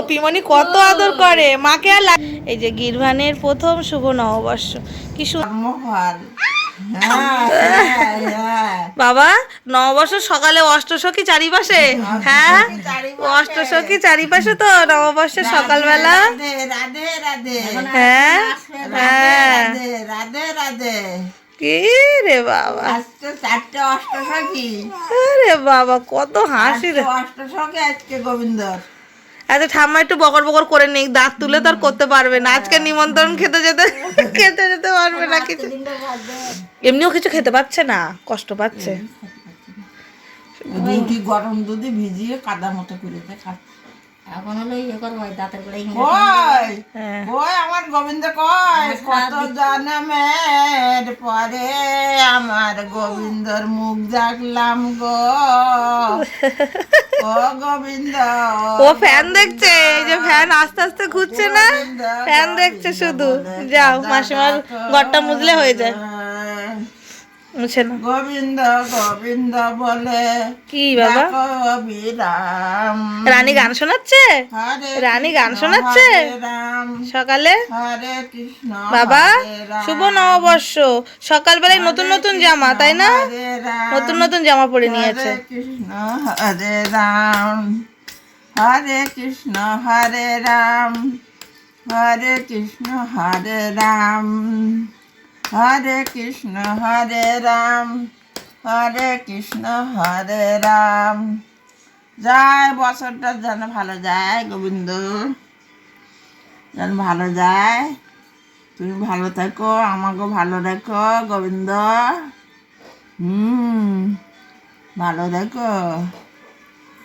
পিমনি কত আদর করে মাকে আর এই যে গিরভানের প্রথম শুভ নববর্ষ কি। বাবা নববর্ষ সকালে অষ্টসখী চারিপাশে? হ্যাঁ। অষ্টসখী চারিপাশে। তো নববর্ষের সকালবেলা? হ্যাঁ? হ্যাঁ। রাধে রাধে। কি রে বাবা? আরে বাবা কত হাসি রে। অষ্টসখী আজকে গোবিন্দর। আচ্ছা ঠাম্মা একটু বকর বকর করে নেই দাঁত তুলে তো আর করতে পারবে না। আজকে নিমন্ত্রণ খেতে যেতে খেতে যেতে পারবে না কিছু। এমনিও কিছু খেতে পাচ্ছে না কষ্ট পাচ্ছে। গরম দুধে ভিজিয়ে কাদা মতো করে খাচ্ছে। এখন হলো ইয়ে করব দাঁতের কই? হ্যাঁ। কই আমার গোবিন্দ কই? কত জন্মের পরে আমার গোবিন্দর মুখ দেখলাম গো। ও গোবিন্দ ও ফ্যান দেখছে এই যে ফ্যান আস্তে আস্তে ঘুরছে না? ফ্যান দেখছে শুধু। যাও মাসিমার ঘরটা মুজলে হয়ে যায়। মুছে না গোবিন্দ গোবিন্দ বলে কি বাবা? অবিরাম রানী গান শোনাচ্ছে? রানী গান শোনাচ্ছে? রাম। সকালে? হরে কৃষ্ণ বাবা শুভ নববর্ষ। সকালবেলায় নতুন নতুন জামা তাই না? নতুন নতুন জামা পরে নিয়েছে। কৃষ্ণ হরে রাম। হরে কৃষ্ণ হরে রাম। হরে কৃষ্ণ হরে রাম। হরে কৃষ্ণ হরে রাম হরে কৃষ্ণ হরে রাম যায় বছরটা যেন ভালো যায়, গোবিন্দ। যেন ভালো যায়। তুমি ভালো থাকো, আমাকেও ভালো রাখো, গোবিন্দ। হুম, ভালো দেখো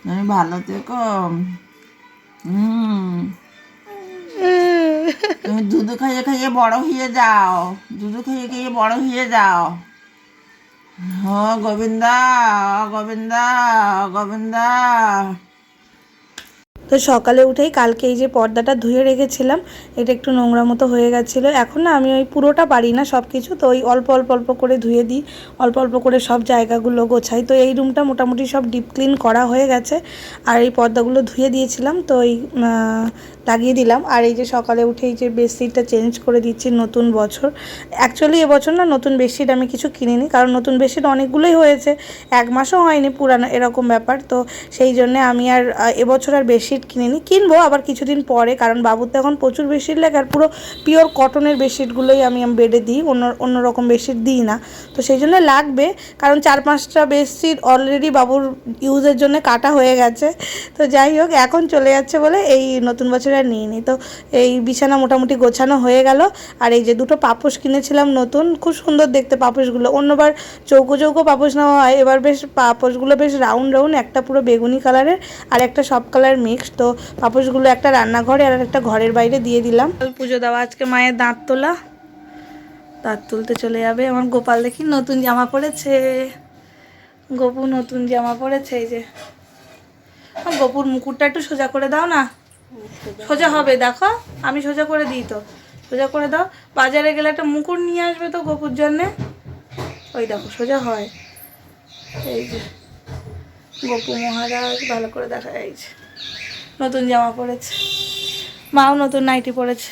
তুমি ভালো থেকো। হুম। তুমি দুধ খাইয়ে খাইয়ে বড় হয়ে যাও। দুধ খাইয়ে খাইয়ে বড় হয়ে যাও। হ গোবিন্দা গোবিন্দা গোবিন্দা। তো সকালে উঠেই কালকে এই যে পর্দাটা ধুয়ে রেখেছিলাম এটা একটু নোংরা মতো হয়ে গেছিল। এখন না আমি ওই পুরোটা পারি না সব কিছু তো ওই অল্প অল্প অল্প করে ধুয়ে দিই অল্প অল্প করে সব জায়গাগুলো গোছাই। তো এই রুমটা মোটামুটি সব ডিপ ক্লিন করা হয়ে গেছে আর এই পর্দাগুলো ধুয়ে দিয়েছিলাম তো আহ, লাগিয়ে দিলাম। আর এই যে সকালে উঠে এই যে বেডশিটটা চেঞ্জ করে দিচ্ছি নতুন বছর। অ্যাকচুয়ালি এবছর না নতুন বেডশিট আমি কিছু কিনিনি কারণ নতুন বেডশিট অনেকগুলোই হয়েছে এক মাসও হয়নি পুরানো এরকম ব্যাপার। তো সেই জন্যে আমি আর এবছর আর বেডশিট কিনিনি কিনবো আবার কিছুদিন পরে, কারণ বাবুর তো এখন প্রচুর বেডশিট লাগে, আর পুরো পিওর কটনের বেডশিটগুলোই আমি বেডে দিই, অন্য অন্য রকম বেডশিট দিই না। তো সেই জন্য লাগবে, কারণ চার পাঁচটা বেডশিট অলরেডি বাবুর ইউজের জন্য কাটা হয়ে গেছে। তো যাই হোক, এখন চলে যাচ্ছে বলে এই নতুন বছরে আর নিয়ে নিই তো এই বিছানা মোটামুটি গোছানো হয়ে গেল, আর এই যে দুটো পাপোশ কিনেছিলাম নতুন, খুব সুন্দর দেখতে পাপোশগুলো। অন্যবার চৌকো চৌকো পাপোশ নেওয়া হয়, এবার বেশ পাপোশগুলো বেশ রাউন্ড রাউন্ড একটা পুরো বেগুনি কালারের আর একটা সব কালার মিক্স তো পাপোশগুলো একটা রান্নাঘরে আর একটা ঘরের বাইরে দিয়ে দিলাম। পুজো দেওয়া আজকে মায়ের দাঁত তোলা। দাঁত তুলতে চলে যাবে। আমার গোপাল দেখি নতুন জামা পরেছে। গপু নতুন জামা পরেছে, এই যে। গপুর মুকুটটা একটু সোজা করে দাও না। সোজা হবে, দেখো। আমি সোজা করে দিই তো। সোজা করে দাও। বাজারে গেলে একটা মুকুর নিয়ে আসবে তো গপুর জন্যে। ওই দেখো, সোজা হয়। এই যে, গপু মহারাজ ভালো করে দেখা যাচ্ছে নতুন জামা পরেছে। মাও নতুন নাইটি পরেছে।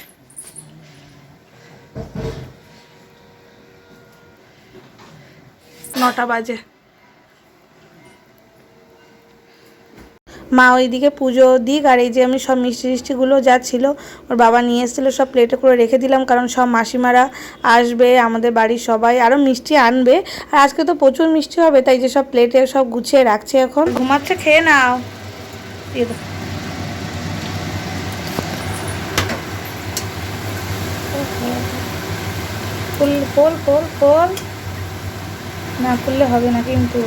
নটা বাজে। মা ওইদিকে পুজো দিক আর এই যে আমি সব মিষ্টি টিষ্টিগুলো যা ছিল ওর বাবা নিয়ে এসেছিল সব প্লেটে করে রেখে দিলাম, কারণ সব মাসিমারা আসবে, আমাদের বাড়ির সবাই আরও মিষ্টি আনবে। আর আজকে তো প্রচুর মিষ্টি হবে, তাই যে সব প্লেটে সব গুছিয়ে রাখছে এখন। ঘুমাচ্ছে, খেয়ে নাও দিয়ে দাও। ফুল খোল খোল খোল না খুললে হবে না, কিন্তু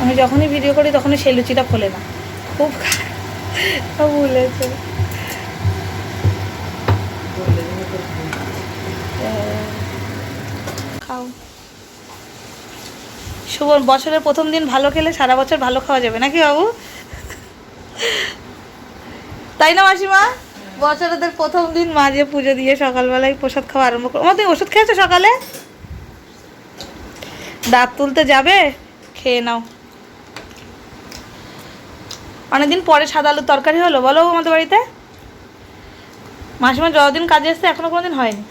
আমি যখনই ভিডিও করি, তখনই সেই লুচিটা খোলে না। খুব ভুলেছে খাও। শুভ, বছরের প্রথম দিন ভালো খেলে সারা বছর ভালো খাওয়া যাবে নাকি বাবু? তাই না মাসিমা? বছরের প্রথম দিন মাঝে পুজো দিয়ে সকালবেলায় প্রসাদ খাওয়া আরম্ভ করো তুমি ওষুধ খেয়েছো সকালে? দাঁত তুলতে যাবে? খেয়ে নাও। অনেকদিন পরে সাদা আলুর তরকারি হলো। বলো আমাদের বাড়িতে। মাসিমা যতদিন কাজে এসছে এখনও কোনোদিন হয়নি?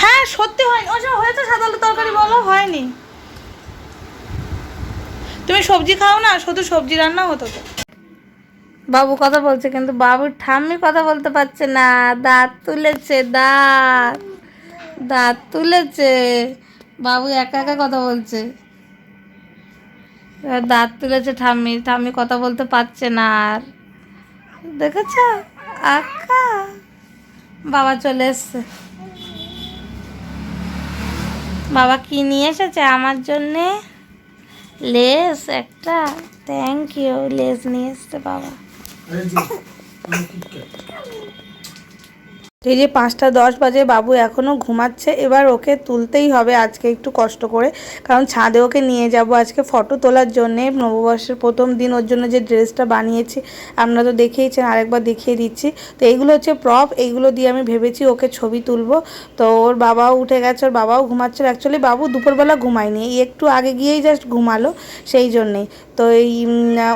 হ্যাঁ সত্যি হয়নি। ও যা হয়েছে সাদা আলুর তরকারি বলো হয়নি। তুমি সবজি খাও না, শুধু সবজি রান্না হতো তো। বাবু কথা বলছে, কিন্তু বাবুর ঠাম্মি কথা বলতে পারছে না। দাঁত তুলেছে, দাঁত। দাঁত তুলেছে। বাবু একা একা কথা বলছে। দাঁত তুলেছে ঠাম্মি। ঠাম্মি কথা বলতে পারছে না আর। দেখেছ? আকা। বাবা চলে এসছে। বাবা কি নিয়ে এসেছে আমার জন্যে? লেস একটা। থ্যাংক ইউ লেস নিয়ে এসছে বাবা এই যে পাঁচটা দশ বাজে, বাবু এখনও ঘুমাচ্ছে, এবার ওকে তুলতেই হবে আজকে একটু কষ্ট করে। কারণ ছাদে ওকে নিয়ে যাব আজকে ফটো তোলার জন্যে। নববর্ষের প্রথম দিন ওর জন্য যে ড্রেসটা বানিয়েছি, আপনারা তো দেখেইছেন আরেকবার দেখিয়ে দিচ্ছি। তো এইগুলো হচ্ছে প্রপ এইগুলো দিয়ে আমি ভেবেছি ওকে ছবি তুলবো। তো ওর বাবাও উঠে গেছে, ওর বাবাও ঘুমাচ্ছিল অ্যাকচুয়ালি বাবু দুপুরবেলা ঘুমায়নি, এই একটু আগে গিয়েই জাস্ট ঘুমালো সেই জন্যেই। তো এই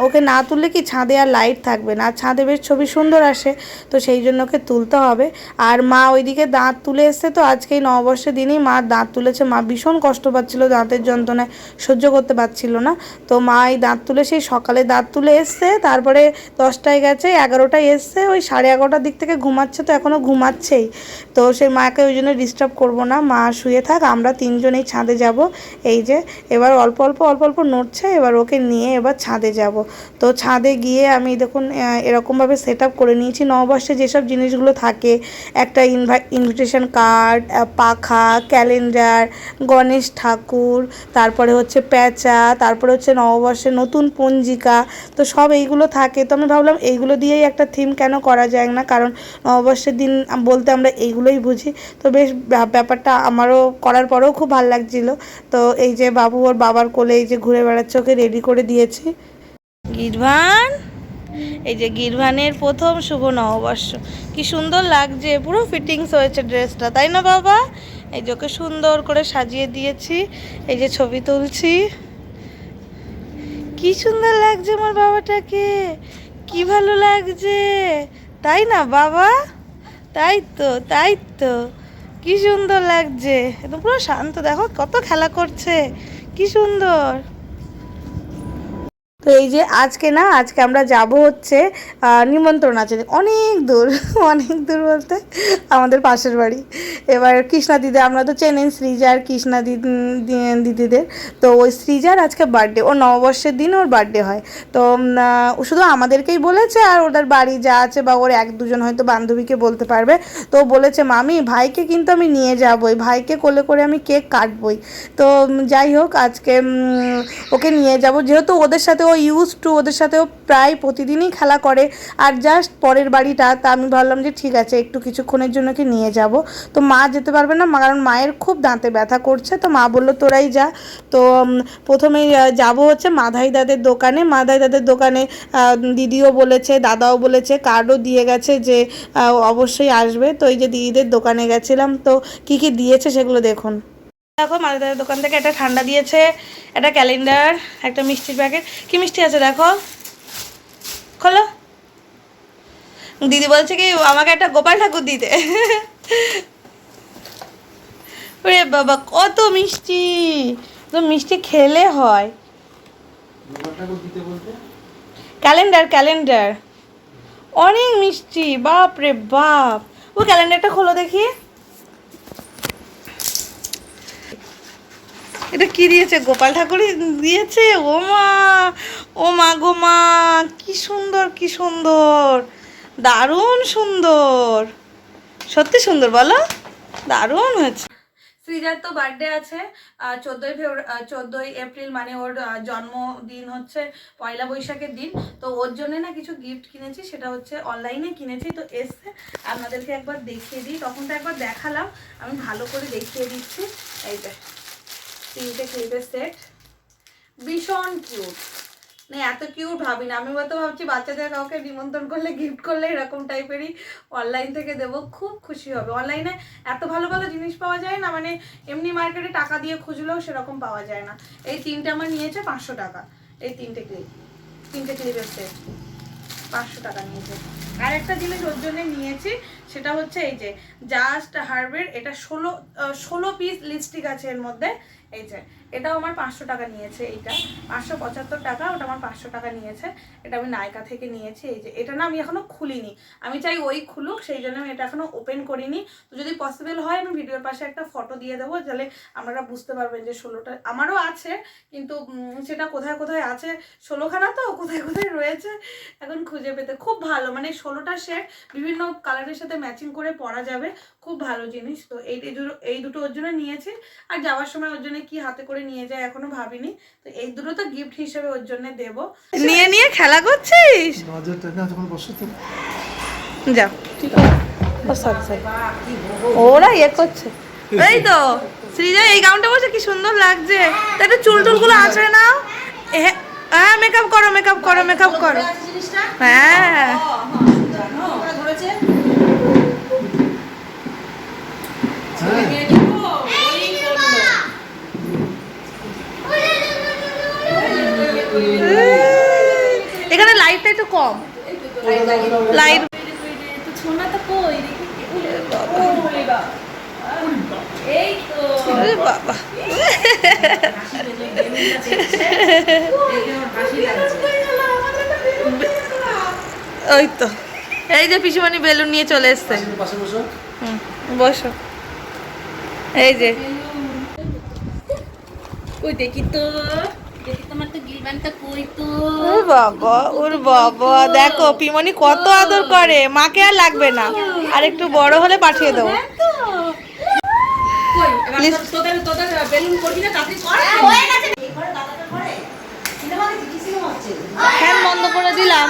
ওকে না তুললে কি ছাদে আর লাইট থাকবে না? ছাদে বেশ ছবি সুন্দর আসে, তো সেই জন্য ওকে তুলতে হবে। আর মা ওইদিকে দাঁত তুলে এসছে তো আজকে এই নববর্ষের দিনই মা দাঁত তুলেছে। মা ভীষণ কষ্ট পাচ্ছিল, দাঁতের যন্ত্রণায় সহ্য করতে পারছিল না। তো মা এই দাঁত তুলে সেই সকালে দাঁত তুলে এসছে, তারপরে দশটায় গেছে, এগারোটায় এসছে, ওই সাড়ে এগারোটার দিক থেকে ঘুমাচ্ছে তো এখনও ঘুমাচ্ছেই। তো সেই মাকে ওই জন্য ডিস্টার্ব করব না, মা শুয়ে থাক, আমরা তিনজনেই ছাদে যাব। এই যে এবার অল্প অল্প অল্প অল্প নড়ছে, এবার ওকে নিয়ে এবার ছাদে যাব। তো ছাদে গিয়ে আমি দেখুন এরকমভাবে সেট আপ করে নিয়েছি। নববর্ষে যেসব জিনিসগুলো থাকে একটা ইনভিটেশন কার্ড পাখা ক্যালেন্ডার গণেশ ঠাকুর, তারপরে হচ্ছে প্যাঁচা, তারপরে হচ্ছে নববর্ষের নতুন পঞ্জিকা, তো সব এইগুলো থাকে। তো আমি ভাবলাম এইগুলো দিয়েই একটা থিম কেন করা যায় না? কারণ নববর্ষের দিন বলতে আমরা এইগুলোই বুঝি। তো বেশ ব্যাপ- ব্যাপারটা আমারও করার পরেও খুব ভালো লাগছিল। তো এই যে বাবু ওর বাবার কোলে এই যে ঘুরে বেড়াচ্ছে, ওকে রেডি করে দিয়েছি। গিরভান? এই যে গিরভানের প্রথম শুভ নববর্ষ। কি সুন্দর লাগছে, পুরো ফিটিংস হয়েছে ড্রেসটা তাই না বাবা? এই যে ওকে সুন্দর করে সাজিয়ে দিয়েছি, এই যে ছবি তুলছি। কি সুন্দর লাগছে আমার বাবাটাকে, কি ভালো লাগছে। তাই না বাবা? তাই তো তাই তো। কি সুন্দর লাগছে, একদম পুরো শান্ত, দেখো কত খেলা করছে, কি সুন্দর। তো এই যে আজকে না, আজকে আমরা যাব হচ্ছে নিমন্ত্রণ আছে। অনেক দূর অনেক দূর বলতে আমাদের পাশের বাড়ি। এবার কৃষ্ণা দিদি, আমরা তো চেনেন সৃজার কৃষ্ণা দিদি দিদিদের। তো ওই সৃজার আজকে বার্থডে ও নববর্ষের দিন ওর বার্থডে হয়। তো শুধু আমাদেরকেই বলেছে আর ওদের বাড়ি যা আছে বা ওর এক দুজন হয়তো বান্ধবীকে বলতে পারবে। তো বলেছে, মামি, ভাইকে কিন্তু আমি নিয়ে যাবই। ভাইকে কোলে করে আমি কেক কাটবই। তো যাই হোক, আজকে ওকে নিয়ে যাব। যেহেতু ওদের সাথে ও ইউজ টু ওদের সাথেও প্রায় প্রতিদিনই খেলা করে। আর জাস্ট পরের বাড়িটা তা আমি ভাবলাম যে ঠিক আছে একটু কিছুক্ষণের জন্য কি নিয়ে যাব। তো মা যেতে পারবে না কারণ মায়ের খুব দাঁতে ব্যথা করছে। তো মা বলল তোরাই যা। তো আহ, যাব হচ্ছে মাধাই দাদের দোকানে। মাধাই দাদের দোকানে দিদিও বলেছে দাদাও বলেছে কার্ডও দিয়ে গেছে যে অবশ্যই আসবে। তো এই যে দিদিদের দোকানে গেছিলাম তো কি কি দিয়েছে সেগুলো দেখুন। দেখো মাদার দোকান থেকে একটা ঠান্ডা দিয়েছে একটা ক্যালেন্ডার একটা মিষ্টির প্যাকেট। কি মিষ্টি আছে দেখো? খোলো। দিদি বলছে কি আমাকে একটা গোপাল ঠাকুর দিতে। বাবা কত মিষ্টি! তো মিষ্টি খেলে হয়। Calendar calendar. অনেক মিষ্টি বাপ রে বাপ। ও ক্যালেন্ডারটা খোলো দেখি। এটা কি দিয়েছে? গোপাল ঠাকুরই দিয়েছে? ও মা ও মা গো মা, কি সুন্দর কি সুন্দর, দারুণ সুন্দর। সত্যি সুন্দর, বলো। দারুণ হয়েছে। শ্রীজার তো বার্থডে আছে চোদ্দোই ফেব্রুয়ারি চোদ্দোই এপ্রিল মানে ওর জন্মদিন হচ্ছে পয়লা বৈশাখের দিন। তো ওর জন্য না কিছু গিফট কিনেছি, সেটা হচ্ছে অনলাইনে কিনেছি। তো এসছে, আপনাদেরকে একবার দেখিয়ে দিই। তখন তো একবার দেখালাম, আমি ভালো করে দেখিয়ে দিচ্ছি। এই যে তিনটে ক্লিপের সেট ভীষণ কিউট না এত কিউট ভাবি না। আমি হয়তো ভাবছি বাচ্চাদের কাউকে নিমন্ত্রণ করলে গিফট করলে এরকম টাইপেরই অনলাইন থেকে দেবো। খুব খুশি হবে। অনলাইনে এত ভালো ভালো জিনিস পাওয়া যায় না মানে এমনি মার্কেটে টাকা দিয়ে খুঁজলেও সেরকম পাওয়া যায় না। এই তিনটে আমার নিয়েছে পাঁচশো টাকা। এই তিনটে ক্লিপ তিনটে ক্লিপের সেট পাঁচশো টাকা নিয়েছে। আর একটা জিনিস ওর জন্য নিয়েছি, সেটা হচ্ছে এই যে জাস্ট হার্বের এটা ষোলো ষোলো পিস লিপস্টিক আছে এর মধ্যে। এই যে, এটাও আমার পাঁচশো টাকা নিয়েছে এইটা। পাঁচশো পঁচাত্তর টাকা, ওটা আমার পাঁচশো টাকা নিয়েছে। এটা আমি নায়কা থেকে নিয়েছি, এই যে, এটা না আমি এখনও খুলিনি। আমি চাই ওই খুলুক, সেই জন্য আমি এটা এখনও ওপেন করিনি। তো যদি পসিবল হয়, আমি ভিডিওর পাশে একটা ফটো দিয়ে দেবো, তাহলে আপনারা বুঝতে পারবেন যে ষোলোটা, আমারও আছে, কিন্তু সেটা কোথায় কোথায় আছে? ষোলোখানা তো, কোথায় কোথায় রয়েছে? এখন খুঁজে পেতে। খুব ভালো মানে ষোলোটা শেড বিভিন্ন কালারের সাথে ম্যাচিং করে পরা যাবে। খুব ভালো জিনিস। তো এই দুটো এই দুটো ওর জন্য নিয়েছি। আর যাওয়ার সময় ওর জন্য কি হাতে করে নিয়ে যায় এখনও ভাবিনি। তো এই দুটো তো গিফট হিসেবে ওর জন্য দেবো। নিয়ে নিয়ে খেলা করছিস? না ঠিক আছে। সরি সরি ওরা ইয়ে করছে। এই তো শ্রীজা এই গাউনটা বসে কি সুন্দর লাগছে। তা একটু চুল টুলগুলো আঁচড়ে নাও। এ- হ্যাঁ মেকআপ করো মেকআপ করো মেকআপ করো। হ্যাঁ। এখানে লাইটটা একটু কম। লাইট বাবা। ওই তো। এই যে পিসুমণি বেলুন নিয়ে চলে এসছে। পাশে বসো। হুম, বসো। এই যে কই দেখি তো ওর বাবা ওর বাবা দেখো পিমনি কত আদর করে মাকে আর লাগবে না আর একটু বড় হলে পাঠিয়ে দেবো ফ্যান বন্ধ করে দিলাম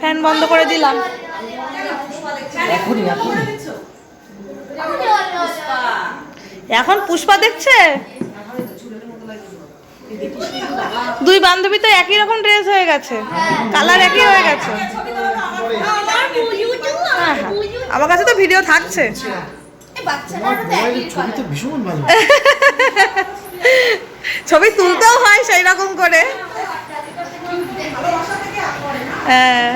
ফ্যান বন্ধ করে দিলাম এখনই এখনই এখন পুষ্পা দেখছে? দুই বান্ধবী তো একই রকম ড্রেস হয়ে গেছে। কালার একই হয়ে গেছে। আমার কাছে তো ভিডিও থাকছে। ছবি তুলতেও হয় সেই রকম করে। হ্যাঁ।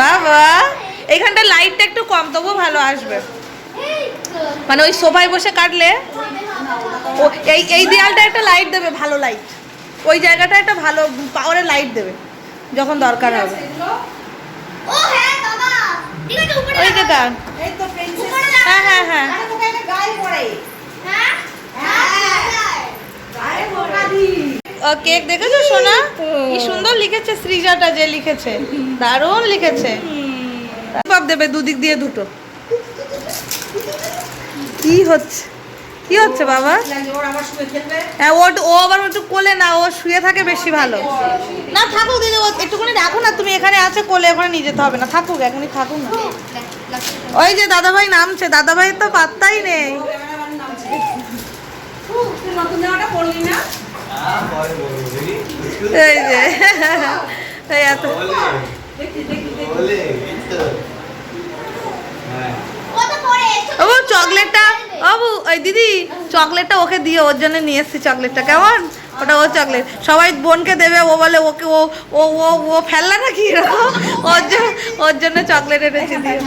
বাবা। এইখানটা লাইটটা একটু কম তবুও ভালো আসবে। মানে ওই সোফায় বসে কাটলে ও এই এই দেয়ালটা একটা লাইট দেবে ভালো লাইট। ওই জায়গাটা একটা ভালো পাওয়ারের লাইট দেবে যখন দরকার হবে। ও হ্যাঁ বাবা। ঠিক আছে উপরে ওই যে গান তো প্রিন্সেস হ্যাঁ হ্যাঁ হ্যাঁ। আরে তোকে একটা গায়ে পড়ে। হ্যাঁ? হ্যাঁ। গায়ে পড়া। দি ও কেক দেখেছ সোনা? কি সুন্দর লিখেছে সৃজাটা যে লিখেছে। দারুণ লিখেছে। বাপ দেবে দুদিক দিয়ে দুটো। কি হচ্ছে? কি হচ্ছে বাবা? হ্যাঁ ও ও আবার একটু কোলে না ও শুয়ে থাকে বেশি ভালো। না থাকুক দিদি একটুখানি রাখো না তুমি এখানে আছে কোলে ওখানে নিয়ে যেতে হবে না। থাকুক এখানে থাকুক না। ওই যে দাদাভাই নামছে দাদাভাইয়ের তো পাত্তাই নেই। এই যে এত এসো ও চকলেটটা বাবু ওই দিদি চকলেটটা ওকে দিয়ে ওর জন্য নিয়ে এসছি চকলেটটা। কেমন? ওটা ও চকলেট। সবাই বোনকে দেবে ও বলে ওকে ও ও ও ও ফেললা নাকি এরকম? ওর জন্য ওর জন্য চকলেট এনেছি দিয়ে।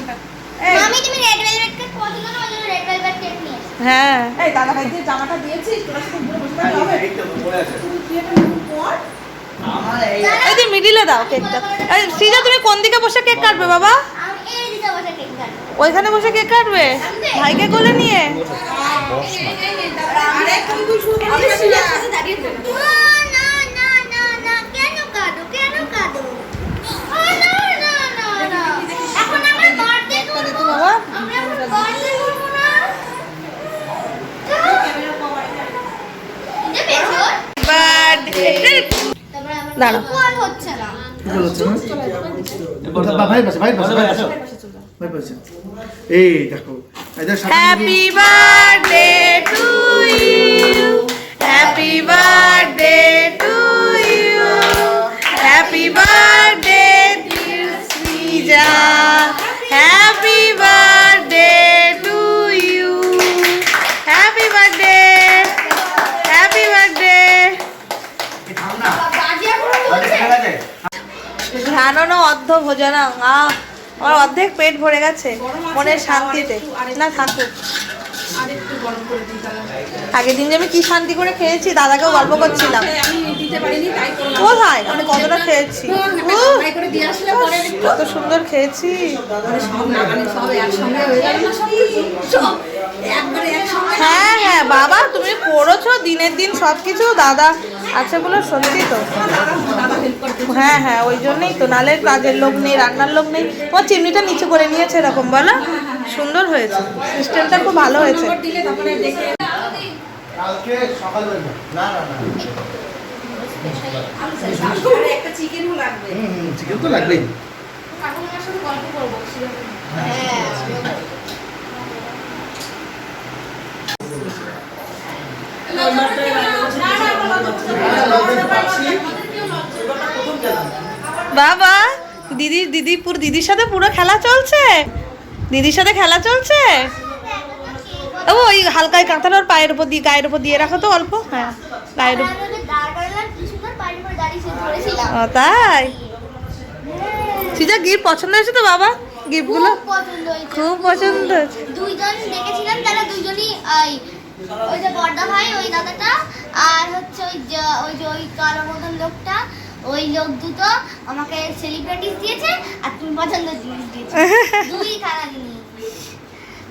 হ্যাঁ। এই দাদা ভাই যে জামাটা দিয়েছিস তোরা শুধু বসে থাকলে হবে? এই যে মিডিলে দাও কেকটা এই সৃজা তুমি কোন দিকে বসে কেক কাটবে বাবা? ওইখানে বসে কেক কাটবে? ভাইকে কোলে নিয়ে? আরে দাঁড়াও। হচ্ছে না এই দেখো happy birthday to you happy birthday ভোজনা আহ আমার অর্ধেক পেট ভরে গেছে। মনের শান্তিতে। না থাকুক। আগের দিন যে আমি কি শান্তি করে খেয়েছি দাদাকেও গল্প করছিলাম। কোথায়? আমি কতটা খেয়েছি? কত সুন্দর খেয়েছি। হয়ে হ্যাঁ হ্যাঁ বাবা তুমি পড়েছো দিনের দিন সব কিছু দাদা আছে বলে সত্যি তো। হ্যাঁ হ্যাঁ ওই জন্যই তো নালে কাজের লোক নেই রান্নার লোক নেই। ও চিমনিটা নিচে করে নিয়েছে এরকম বলো। সুন্দর হয়েছে সিস্টেমটা খুব ভালো হয়েছে। কালকে সকালবেলা না না না। একটা চিকেনও লাগবে হুম চিকেন তো লাগবেই। কাকুমার সাথে গল্প করব বাবা দিদি দিদি পুরো দিদির সাথে পুরো খেলা চলছে? দিদির সাথে খেলা চলছে? ও ওই হালকায় ওর পায়ের উপর দিয়ে গায়ের উপর দিয়ে রাখো তো অল্প। হ্যাঁ গায়ের উপর। ও তাই? সিজা গিফট পছন্দ হয়েছে তো বাবা? গিফটগুলো? খুব পছন্দ হয়েছে। খুব পছন্দ হয়েছে। দুইজন দেখেছিলাম তারা দুইজনই ওই যে বর্দা ভাই ওই দাদাটা আর হচ্ছে ওই যে ওই যে ওই কালো মতন লোকটা ওই লোক দুটো আমাকে সেলিব্রিটিস দিয়েছে আর তুমি পছন্দ জিনিস দিয়েছে। দুই খানা জিনিস।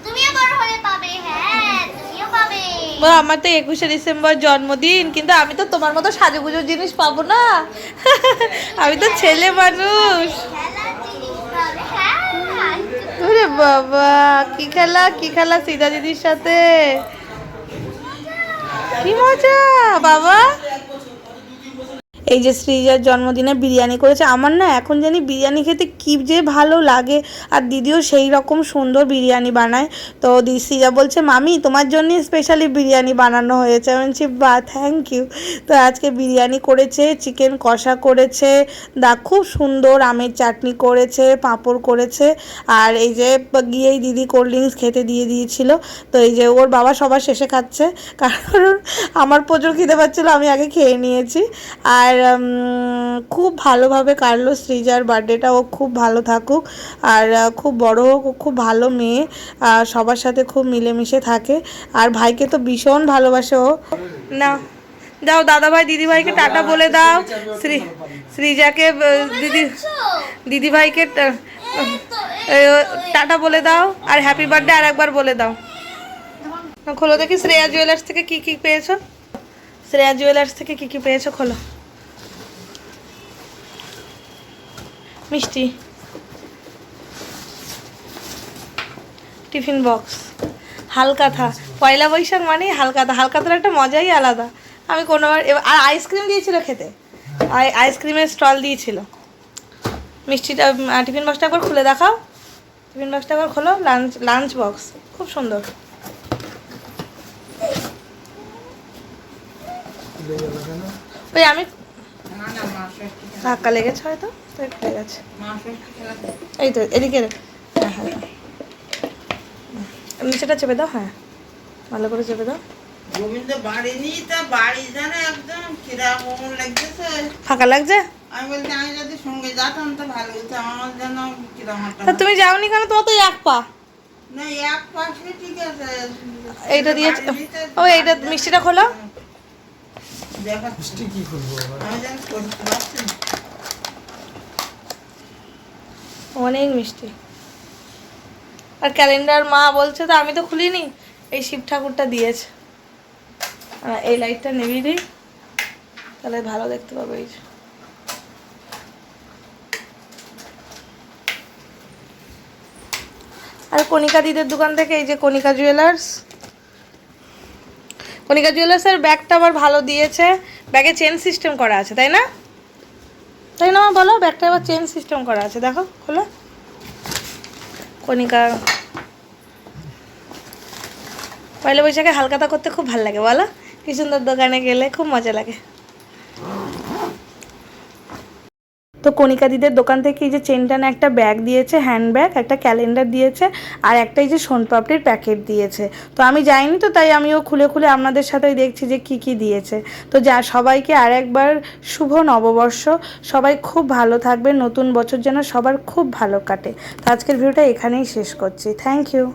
তুমিও বড় হলে পাবে হ্যাঁ তুমিও পাবে। আমার তো একুশে ডিসেম্বর জন্মদিন কিন্তু আমি তো তোমার মতো সাজুগুজোর জিনিস পাবো না। আমি তো ছেলে মানুষ। হ্যাঁ। বাবা কি খেলা কি খেলা সিদা দিদির সাথে? কি মজা বাবা। এই যে শ্রীজার জন্মদিনে বিরিয়ানি করেছে, আমার না এখন জানি বিরিয়ানি খেতে কী যে ভালো লাগে। আর দিদিও সেই রকম সুন্দর বিরিয়ানি বানায়। তো শ্রীজা বলছে, মামি, তোমার জন্যই স্পেশালি বিরিয়ানি বানানো হয়েছে। আমি বলছি বা থ্যাংক ইউ তো আজকে বিরিয়ানি করেছে চিকেন কষা করেছে, দা খুব সুন্দর আমের চাটনি করেছে, পাঁপড় করেছে। আর এই যে গিয়েই দিদি কোল্ড ড্রিঙ্কস খেতে দিয়ে দিয়েছিল। তো এই যে ওর বাবা সবার শেষে খাচ্ছে। কারণ আমার প্রচুর খিদে পাচ্ছিলো, আমি আগে খেয়ে নিয়েছি। আর খুব ভালোভাবে কাটলো সৃজার বার্থডেটা। ও খুব ভালো থাকুক। আর খুব বড় হোক, ও খুব ভালো মেয়ে। সবার সাথে খুব মিলেমিশে থাকে। আর ভাইকে তো ভীষণ ভালোবাসে ও। না যাও দাদা ভাই দিদি ভাইকে টাটা বলে দাও। শ্রী শ্রীজাকে দিদি দিদি ভাইকে টাটা বলে দাও। আর হ্যাপি বার্থডে আর একবার বলে দাও। খোলো দেখি, শ্রেয়া জুয়েলার্স থেকে কি কি পেয়েছ? শ্রেয়া জুয়েলার্স থেকে কি কি পেয়েছ? খোলো। মিষ্টি। Tiffin box. হালকাথা। পয়লা বৈশাখ মানেই হালকাথা। হালকাথার একটা মজাই আলাদা। আমি কোনোবার এবার আর আইসক্রিম দিয়েছিল খেতে। আই আইসক্রিমের স্টল দিয়েছিল। মিষ্টিটা টিফিন বক্সটা একবার খুলে দেখাও। টিফিন বক্সটা একবার খোলো। Lunch lunch box. খুব সুন্দর। ওই আমি না না মা ষষ্ঠী ধাক্কা লেগেছে হয়তো তো একটু লেগেছে মা এই তো এদিকে হ্যাঁ হ্যাঁ। নিচেটা চেপে দাও হ্যাঁ। ভালো করে চেপে দাও। ফাঁকা লাগছে? আমি বলছি আমি যদি সঙ্গে যেতাম তো ভালো হতো আমার যেন কীরকম একটা তা তুমি যাওনি কেন? তোমার তো এক পা। না এক পাশে ঠিক আছে। এইটা দিয়েছে। ও এইটা মিষ্টিটা খোলো। দেখা কি করব আমি যেন করতে পারছি অনেক মিষ্টি। আর ক্যালেন্ডার মা বলছে তো আমি তো খুলিনি। এই শিব ঠাকুরটা দিয়েছে। এই লাইটটা নিভিয়ে দিই। তাহলে ভালো দেখতে পাবো এই যে। আর কণিকা দিদের দোকান থেকে এই যে কণিকা জুয়েলার্স কণিকা জুয়েলার্সের ব্যাগটা আবার ভালো দিয়েছে। ব্যাগে চেন সিস্টেম করা আছে, তাই না? তাই না, বলো? ব্যাগটা আবার চেন সিস্টেম করা আছে, দেখো, খোলো। কনিকা পয়লা বৈশাখে হালকাতা করতে খুব ভালো লাগে, বলো? কি সুন্দর দোকানে গেলে খুব মজা লাগে। তো কণিকা দিদের দোকান থেকে এই যে চেনটানা একটা ব্যাগ দিয়েছে হ্যান্ড ব্যাগ একটা ক্যালেন্ডার দিয়েছে আর একটা এই যে সোনপাপড়ির প্যাকেট দিয়েছে। তো আমি যাইনি তো, তাই আমিও খুলে খুলে আপনাদের সাথে দেখছি যে কি কি দিয়েছে। তো যা, সবাইকে আর একবার শুভ নববর্ষ। সবাই খুব ভালো থাকবে নতুন বছর যেন সবার খুব ভালো কাটে। তো আজকের ভিডিওটা এখানেই শেষ করছি। Thank you